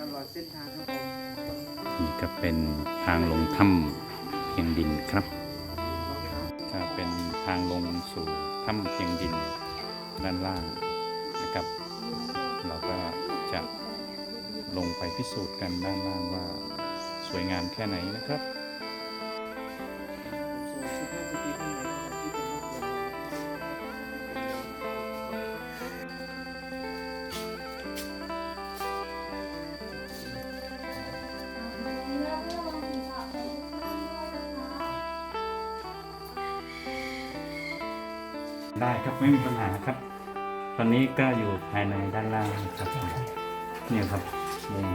ตลอดเส้นทางครับผมนี่ก็เป็นทางลงถ้ำเพียงดินครับก็เป็นทางลงสู่ถ้ำเพียงดินด้านล่างนะครับ เราก็จะลงไปพิสูจน์กันด้านล่างว่าสวยงามแค่ไหนนะครับ ได้ครับไม่มีปัญหาครับ ตอนนี้ก็อยู่ภายในด้านล่างครับเนี่ยครับมุม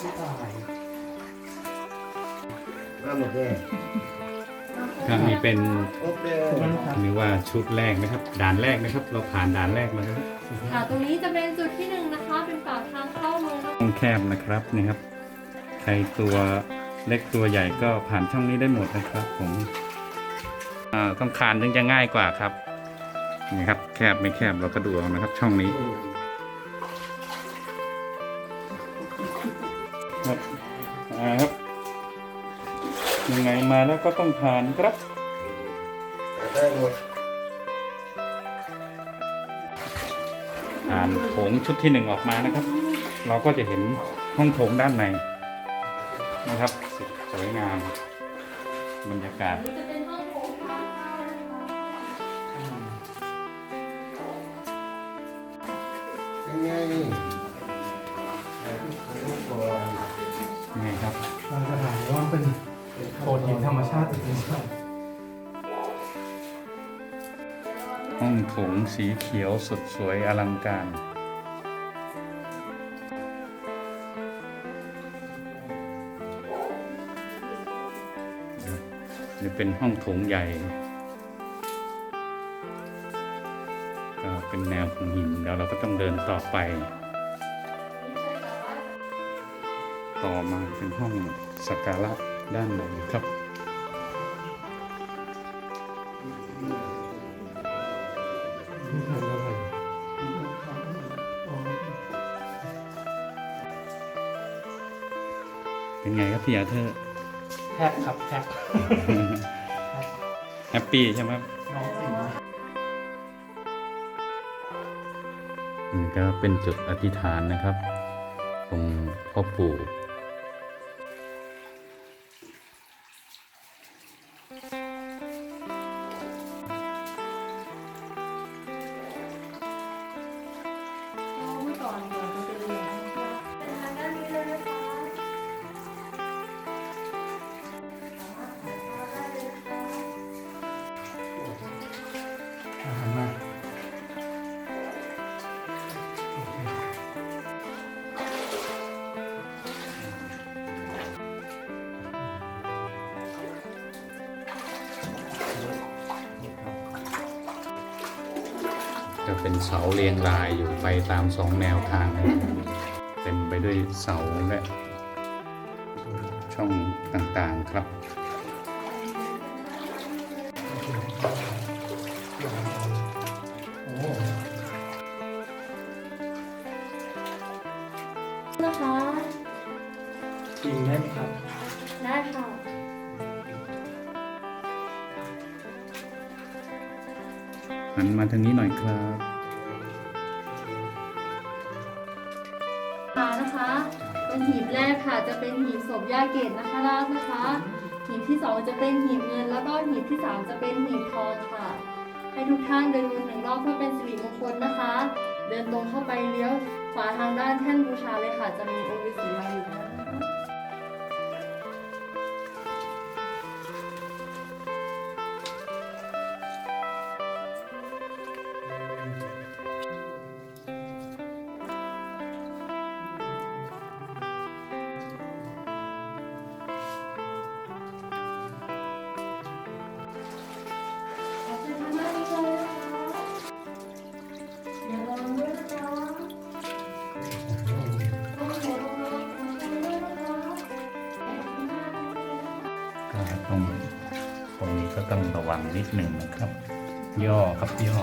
ไม่ตายมาหมดเลยก็นี่เป็นโอเคหรือว่าชุดแรกนะครับ ด่านแรกนะครับ เราผ่านด่านแรกมาแล้วค่ะตรงนี้จะเป็นจุดที่หนึ่งนะคะ เป็นปากทางเข้าเมืองช่องแคบนะครับนี่ครับ ใครตัวเล็กตัวใหญ่ก็ผ่านช่องนี้ได้หมดนะครับผมอ่า ต้องคานถึงจะง่ายกว่าครับนี่ครับ แคบไม่แคบเราก็ดูเอานะครับ ช่องนี้ครับอ่าครับยังไงมาแล้วก็ต้องผ่านครับได้หมดผ่านโถงชุดที่หนึ่งออกมานะครับ เราก็จะเห็นห้องโถงด้านในนะครับ สวยงาม บรรยากาศ ไงถ่ายรูปถ่ายรูปก่อนไงครับเราจะถามว่าเป็นโขดหินธรรมชาติจริงๆใช่ห้องโถงสีเขียวสดสวยอลังการนี่เป็นห้องโถงใหญ่ เป็นแนวของหินแล้วเราก็ต้องเดินต่อไป ต่อมาเป็นห้องสักการะด้านในครับที่ทำอะไรเป็นไงครับพี่อาเธอร์แทบครับแทบแฮปปี้ใช่ไหมครับ นี่ก็เป็นจุดอธิษฐานนะครับ ตรงพ่อปู่ จะเป็นเสาเรียงรายอยู่ไปตามสองแนวทางเต็มไปด้วยเสาและช่องต่างๆครับ หันมาทางนี้หน่อยครับค่ะนะคะ เป็นหีบแรกค่ะ จะเป็นหีบศพยาเกตนะคะราชนะคะ หีบที่สองจะเป็นหีบเงิน แล้วก็หีบที่สามจะเป็นหีบทองค่ะ ให้ทุกท่านเดินวนหนึ่งรอบเพื่อเป็นสิริมงคลนะคะ เดินตรงเข้าไปเลี้ยวขวาทางด้านแท่นบูชาเลยค่ะ จะมีองค์ฤาษีมา ตรงตรงนี้ก็ต้องระวังนิดหนึ่งนะครับ ย่อครับย่อ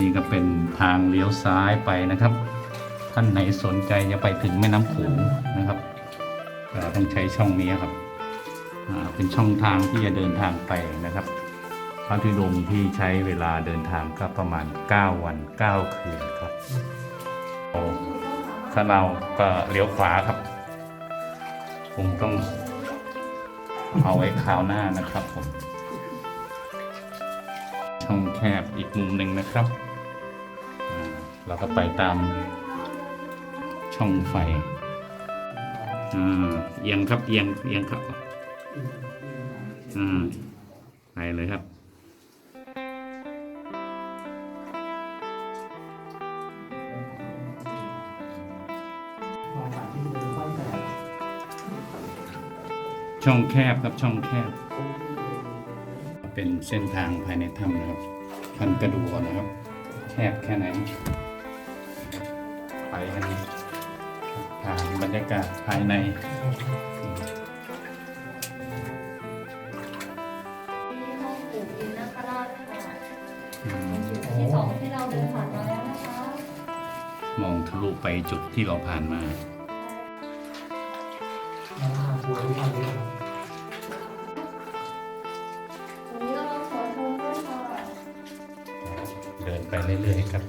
นี่ก็เป็นทางเลี้ยวซ้ายไปนะครับ ท่านไหนสนใจจะไปถึงแม่น้ำโขงนะครับต้องใช้ช่องนี้ครับเป็นช่องทางที่จะเดินทางไปนะครับพระธุดงที่ใช้เวลาเดินทางก็ประมาณ 9 วัน 9 คืนครับ ถ้าเราก็เลี้ยวขวาครับคงต้องเอาไว้คราวหน้านะครับผม ช่องแคบอีกมุมหนึ่งนะครับอ่าเราก็ไปตามช่องไฟอ่าเอียงครับเอียงเอียงครับอ่าไปเลยครับ ช่องแคบครับช่องแคบ เป็นเส้นทางภายในถ้ำนะครับท่านกระดูก่อนนะครับ แคบแค่ไหน ไปกันผ่านบรรยากาศภายในที่ห้องปู่อินนาคราชค่ะอืมจุดที่สองที่เราเดินผ่านมาแล้วนะคะ มองทะลุไปจุดที่เราผ่านมามา เดินไปเรื่อยๆครับ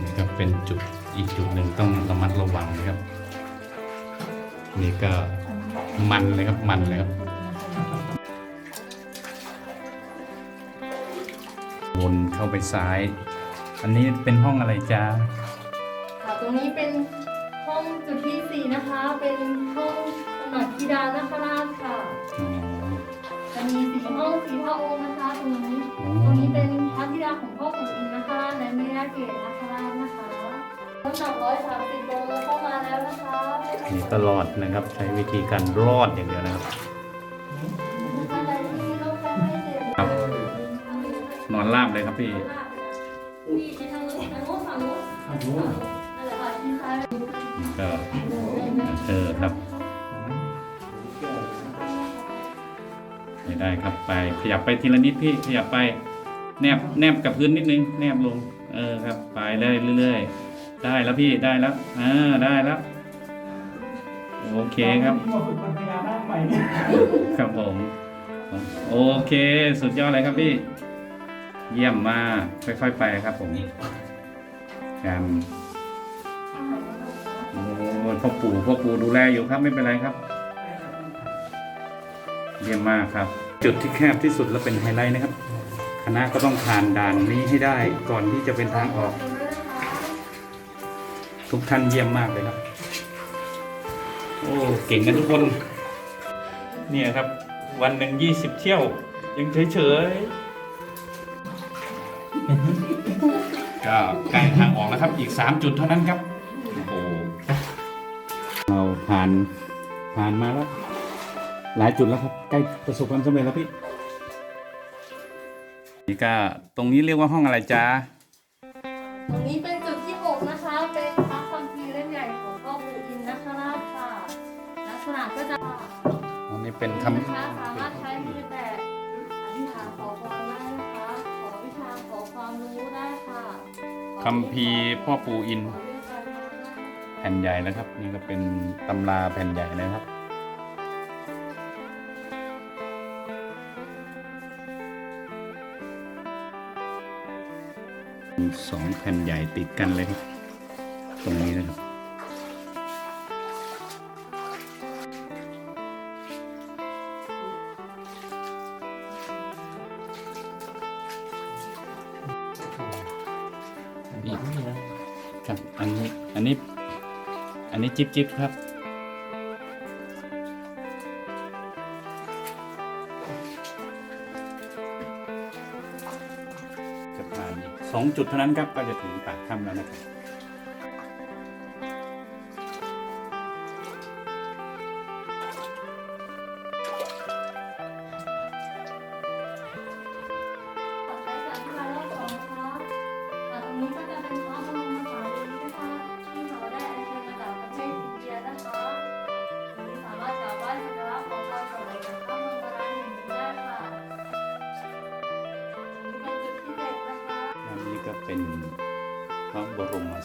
นี่ก็เป็นจุดอีกจุดหนึ่งต้องระมัดระวังนะครับ นี่ก็มันเลยครับมันเลยครับวนเข้าไปซ้าย อันนี้เป็นห้องอะไรจ้าค่ะตรงนี้เป็นห้องจุดที่สี่นะคะ เป็นห้องสมบัติธิดานาคราชค่ะอ๋อ จะมีสีห้องสีพระองค์นะคะตรงนี้อ๋อตรงนี้เป็นพระธิดาของพ่อปู่อินนะคะ และแม่ย่าเกศนะคะนะคะน้ำหนักร้อยสามสิบโลเข้ามาแล้วนะคะนี่ก็รอดนะครับใช้วิธีการรอดอย่างเดียวนะครับท่านใดที่โรคแพ้ไม่เจ็บครับ นอนราบเลยครับพี่พี่ไปทางนู้นทางนู้นฝั่งนู้นอันนู้นนั่นแหละค่ะที่ซ้ายก็เออครับ ได้ครับไป ขยับไปทีละนิดพี่ขยับไป แนบแนบกับพื้นนิดนึง แนบลง เออครับ ไปเรื่อยเรื่อยๆได้แล้วพี่ได้แล้วอ่าได้แล้วโอเคครับมาฝึกมันพยานาคใหม่ครับผม โอเค สุดยอดเลยครับพี่ เยี่ยมมากค่อยๆไปครับผมการโอ้พ่อปู่พ่อปู่ดูแลอยู่ครับไม่เป็นไรครับ เยี่ยมมากครับ จุดที่แคบที่สุดและเป็นไฮไลท์นะครับ คณะก็ต้องผ่านด่านนี้ให้ได้ก่อนที่จะเป็นทางออก ทุกท่านเยี่ยมมากเลยครับ โอ้เก่งกันทุกคน เนี่ยครับ วันหนึ่งยี่สิบเที่ยว ยังเฉยๆก็ใกล้ทางออกแล้วครับ อีกสามจุดเท่านั้นครับ โอ้โหเราผ่านผ่านมาแล้ว หลายจุดแล้วครับ ใกล้ประสบความสำเร็จแล้วพี่ นี่ก็ตรงนี้เรียกว่าห้องอะไรจ๊ะตรงนี้เป็นจุดที่หกนะคะ เป็นพระคัมภีร์เล่มใหญ่ของพ่อปู่อินนะคะราชค่ะ ลักษณะก็จะอันนี้เป็นคนะคะสามารถใช้มือแตะอธิษฐานขอพรได้นะคะ ขอวิชาขอความรู้ได้ค่ะำคัมภีร์พ่อปู่อินขอเรื่องการงานได้แผ่นใหญ่นะครับ นี่ก็เป็นตำราแผ่นใหญ่นะครับ สองแผ่นใหญ่ติดกันเลยครับ ตรงนี้นะครับ นี่นะครับ อันนี้ อันนี้ อันนี้จิ๊บจิ๊บครับ 2 จุดเท่านั้นครับก็จะถึงปากถ้ำแล้วนะครับ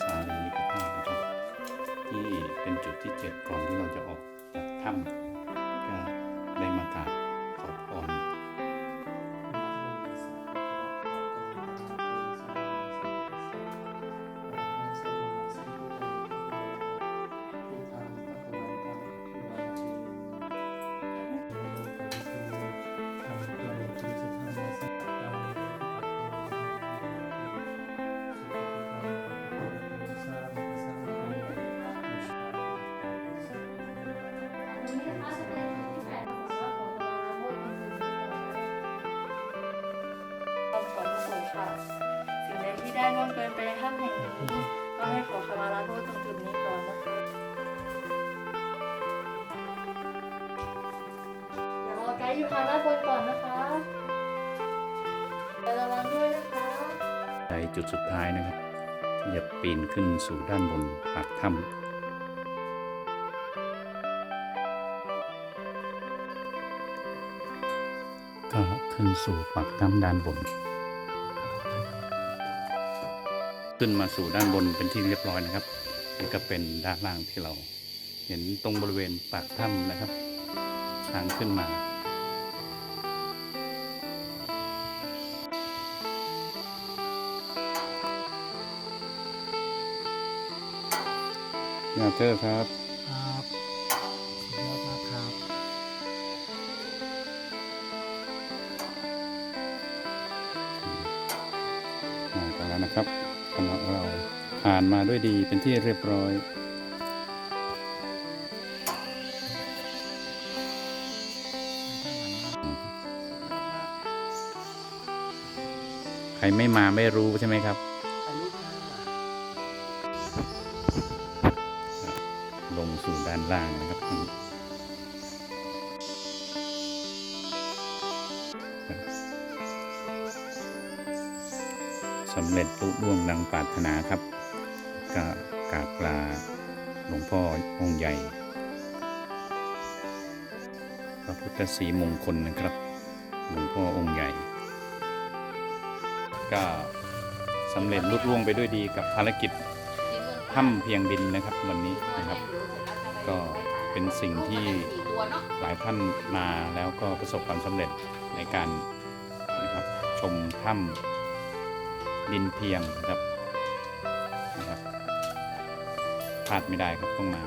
สาลีนิพพานนะครับ ที่เป็นจุดที่เจ็ดก่อนที่เราจะออกจากถ้ำ สิ่งใดที่ได้ล่วงเกินไปในถ้ำแห่งนี้ก็ให้ขอขมาลาโทษตรงจุดนี้ก่อนนะคะเดี๋ยวรอไกด์อยู่ทางด้านบนก่อนนะคะเดี๋ยวระวังด้วยนะคะในจุดสุดท้ายนะครับที่จะปีนขึ้นสู่ด้านบนปากถ้ำก็ขึ้นสู่ปากถ้ำด้านบน ขึ้นมาสู่ด้านบนเป็นที่เรียบร้อยนะครับนี่ก็เป็นด้านล่างที่เราเห็นตรงบริเวณปากถ้ำนะครับ ทางขึ้นมายาเตอร์ครับ ครับสุดยอดมากครับ มากันแล้วนะครับ คณะเราผ่านมาด้วยดีเป็นที่เรียบร้อย ใครไม่มาไม่รู้ใช่ไหมครับถ่ายรูปค่ะลงสู่ด้านล่างนะครับ สำเร็จลุล่วงดังปรารถนาครับ ก็กราบลาหลวงพ่อองค์ใหญ่ พระพุทธศรีมงคลนะครับ หลวงพ่อองค์ใหญ่ ก็สำเร็จลุล่วงไปด้วยดีกับภารกิจถ้ำเพียงดินนะครับวันนี้นะครับ ก็เป็นสิ่งที่หลายท่านมาแล้วก็ประสบความสำเร็จในการนะครับชมถ้ำ ดินเพียงนะครับนะครับพลาดไม่ได้ครับต้องมา